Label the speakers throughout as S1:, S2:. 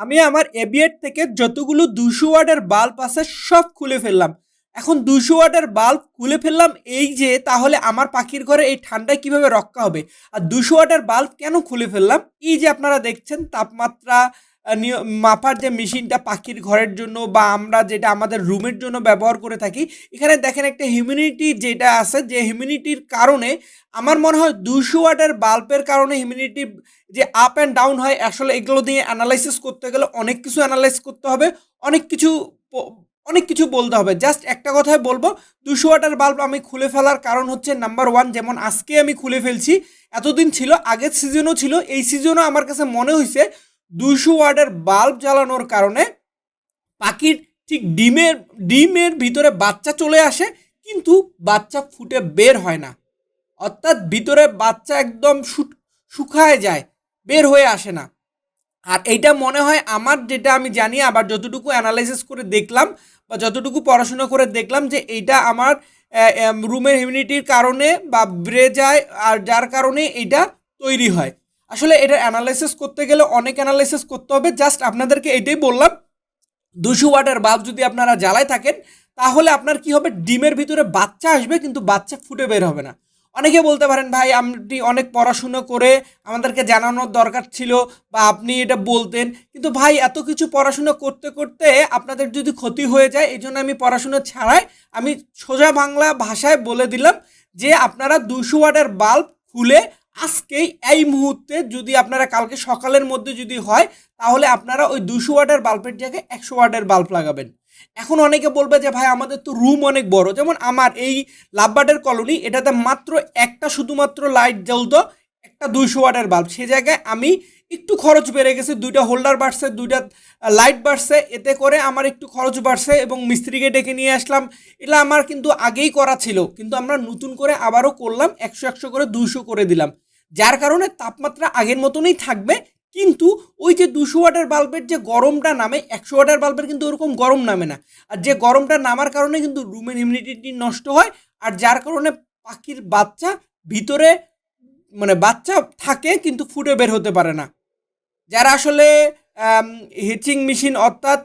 S1: আমি আমার এবিএড থেকে যতগুলো দুশো ওয়াটের বাল্ব আছে সব খুলে ফেললাম। এখন দুশো ওয়াটের বাল্ব খুলে ফেললাম এই যে, তাহলে আমার পাখির ঘরে এই ঠান্ডায় কীভাবে রক্ষা হবে? আর দুশো ওয়াটের বাল্ব কেন খুলে ফেললাম? এই যে আপনারা দেখছেন, তাপমাত্রা মাপার যে মেশিনটা পাখির ঘরের জন্য বা আমরা যেটা আমাদের রুমের জন্য ব্যবহার করে থাকি, এখানে দেখেন একটা হিউমিনিটি যেটা আছে, যে হিউমিনিটির কারণে আমার মনে হয় দুশো ওয়াটের বাল্বের কারণে হিউমিনিটি যে আপ অ্যান্ড ডাউন হয়, আসলে এগুলো দিয়ে অ্যানালাইসিস করতে গেলে অনেক কিছু অ্যানালাইজ করতে হবে, অনেক কিছু অনেক কিছু বলতে হবে। জাস্ট একটা কথাই বলব দুশো ওয়াটার বাল্ব আমি খুলে ফেলার কারণ হচ্ছে নাম্বার ওয়ান যেমন আজকে আমি খুলে ফেলছি, এতদিন ছিল, আগের সিজনও ছিল, এই সিজনও আমার কাছে মনে হয়েছে দুশো ওয়াটের বাল্ব জ্বালানোর কারণে পাখির ঠিক ডিমের ডিমের ভিতরে বাচ্চা চলে আসে, কিন্তু বাচ্চা ফুটে বের হয় না। অর্থাৎ ভিতরে বাচ্চা একদম শুকায় যায়, বের হয়ে আসে না। আর এইটা মনে হয় আমার যেটা আমি জানি, আবার যতটুকু অ্যানালাইসিস করে দেখলাম বা যতটুকু পড়াশোনা করে দেখলাম যে এইটা আমার রুমের হিউমিডিটির কারণে বা বেড়ে যায়, আর যার কারণে এইটা তৈরি হয়। আসলে এটা অ্যানালাইসিস করতে গেলে অনেক অ্যানালাইসিস করতে হবে। জাস্ট আপনাদেরকে এটাই বললাম, দুশো ওয়াটের বাল্ব যদি আপনারা জ্বালায় থাকেন, তাহলে আপনার কি হবে? ডিমের ভিতরে বাচ্চা আসবে, কিন্তু বাচ্চা ফুটে বের হবে না। অনেকে বলতে পারেন, ভাই, আপনি অনেক পড়াশুনো করে আমাদেরকে জানানোর দরকার ছিল বা আপনি এটা বলতেন। কিন্তু ভাই, এত কিছু পড়াশুনো করতে করতে আপনাদের যদি ক্ষতি হয়ে যায় এই জন্য আমি পড়াশুনো ছাড়াই আমি সোজা বাংলা ভাষায় বলে দিলাম যে আপনারা দুশো ওয়াটের বাল্ব খুলে আজকেই এই মুহূর্তে যদি আপনারা কালকে সকালের মধ্যে যদি হয়, তাহলে আপনারা ওই দুশো ওয়াটের বাল্বের জায়গায় একশো ওয়াটের বাল্ব লাগাবেন। এখন অনেকে বলবে যে, ভাই, আমাদের তো রুম অনেক বড়। যেমন আমার এই লাভবার্ডের কলোনি, এটাতে মাত্র একটা শুধুমাত্র লাইট জ্বলতো, একটা দুইশো ওয়াটের বাল্ব। সে জায়গায় আমি একটু খরচ বেড়ে গেছে, দুইটা হোল্ডার বাড়ছে, দুইটা লাইট বাড়ছে। এতে করে আমার একটু খরচ বাড়ছে এবং মিস্ত্রিকে ডেকে নিয়ে আসলাম। এটা আমার কিন্তু আগেই করা ছিল, কিন্তু আমরা নতুন করে আবারও করলাম, একশো একশো করে, দুইশো করে দিলাম। যার কারণে তাপমাত্রা আগের মতনই থাকবে, কিন্তু ওই যে দুশো ওয়াটের বাল্বের যে গরমটা নামে, একশো ওয়াটের বাল্বের কিন্তু ওরকম গরম নামে না। আর যে গরমটা নামার কারণে কিন্তু রুমের হিউমিডিটি নষ্ট হয়, আর যার কারণে পাখির বাচ্চা ভিতরে মানে বাচ্চা থাকে, কিন্তু ফুটে বের হতে পারে না। যারা আসলে হিচিং মেশিন অর্থাৎ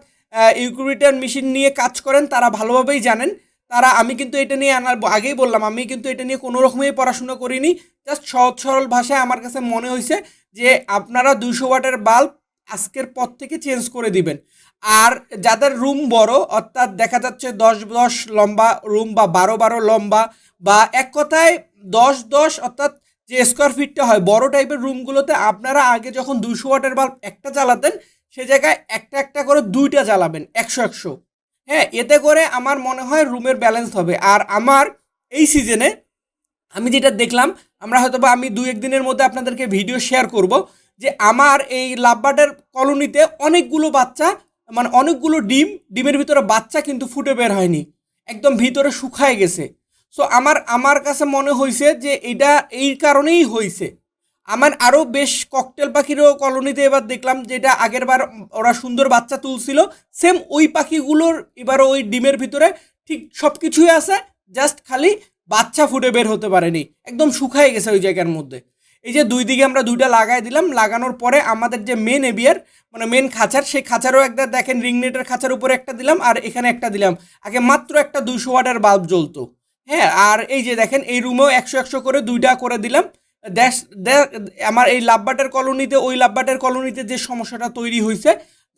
S1: ইউকুরিটার মেশিন নিয়ে কাজ করেন, তারা ভালোভাবেই জানেন তারা, আমি কিন্তু এটা নিয়ে আনার আগেই বললাম, আমি কিন্তু এটা নিয়ে কোনো রকমই পড়াশোনা করিনি। জাস্ট সহজ সরল ভাষায় আমার কাছে মনে হয়েছে যে, আপনারা দুশো ওয়াটের বাল্ব আজকের পর থেকে চেঞ্জ করে দিবেন। আর যাদের রুম বড়, অর্থাৎ দেখা যাচ্ছে দশ দশ লম্বা রুম বা বারো বারো লম্বা বা এক কথায় দশ দশ, অর্থাৎ যে স্কোয়ার ফিটটা হয়, বড় টাইপের রুমগুলোতে আপনারা আগে যখন দুশো ওয়াটের বাল্ব একটা জ্বালাতেন, সে জায়গায় একটা একটা করে দুইটা জ্বালাবেন, একশো একশো। হ্যাঁ এতে করে আমার মনে হয় রুমের ব্যালেন্স হবে। আর আমার এই সিজনে আমি যেটা দেখলাম, আমরা হয়তো বা আমি দু একদিনের মধ্যে আপনাদেরকে ভিডিও শেয়ার করব যে আমার এই লাভবার্ডের কলোনিতে অনেকগুলো বাচ্চা মানে অনেকগুলো ডিম, ডিমের ভিতরে বাচ্চা কিন্তু ফুটে বের হয়নি। একদম ভিতরে শুকায় গেছে। সো আমার আমার কাছে মনে হয়েছে যে এটা এই কারণেই হয়েছে আমার আরও বেশ ককটেল পাখিরও কলোনিতে এবার দেখলাম যেটা আগের বার ওরা সুন্দর বাচ্চা তুলছিল। সেম ওই পাখিগুলোর এবারও ওই ডিমের ভিতরে ঠিক সব কিছুই আছে জাস্ট খালি বাচ্চা ফুটে বের হতে পারেনি। একদম শুকায় গেছে ওই জায়গার মধ্যে। এই যে দুই দিকে আমরা দুইটা লাগাই দিলাম, লাগানোর পরে আমাদের যে মেন এবিয়ার মানে মেন খাঁচার, সেই খাঁচারও একটা দেখেন রিংনেটের খাঁচার উপরে একটা দিলাম আর এখানে একটা দিলাম। আগে মাত্র একটা দুইশো ওয়াটের বাল্ব জ্বলতো। হ্যাঁ আর এই যে দেখেন, এই রুমেও একশো একশো করে দুইটা করে দিলাম। দেশ আমার এই লাভবাটের কলোনিতে, ওই লাভবাটের কলোনিতে যে সমস্যাটা তৈরি হয়েছে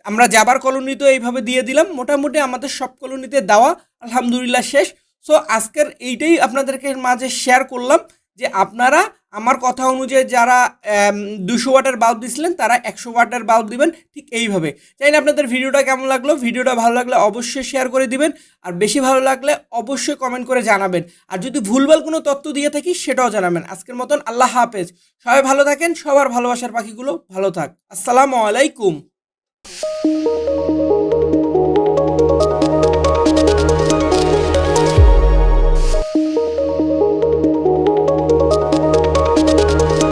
S1: আমরা যাবার কলোনিতে এইভাবে দিয়ে দিলাম, মোটামুটি আমাদের সব কলোনিতে দেওয়া, আলহামদুলিল্লাহ শেষ। সো আজকের এইটাই আপনাদেরকে মাঝে শেয়ার করলাম যে আপনারা আমার কথা অনুযায়ী যারা দুশো ওয়াটের বাল্ব দিছিলেন, তারা একশো ওয়াটের বাল্ব দিবেন ঠিক এইভাবে। চাই না আপনাদের ভিডিওটা কেমন লাগল, ভিডিওটা ভালো লাগলে অবশ্যই শেয়ার করে দিবেন, আর বেশি ভালো লাগলে অবশ্যই কমেন্ট করে জানাবেন। আর যদি ভুলভাল কোনো তথ্য দিয়ে থাকি, সেটাও জানাবেন। আজকের মতন আল্লাহ হাফেজ। সবাই ভালো থাকেন, সবার ভালোবাসার পাখিগুলো ভালো থাক। আসসালামু আলাইকুম।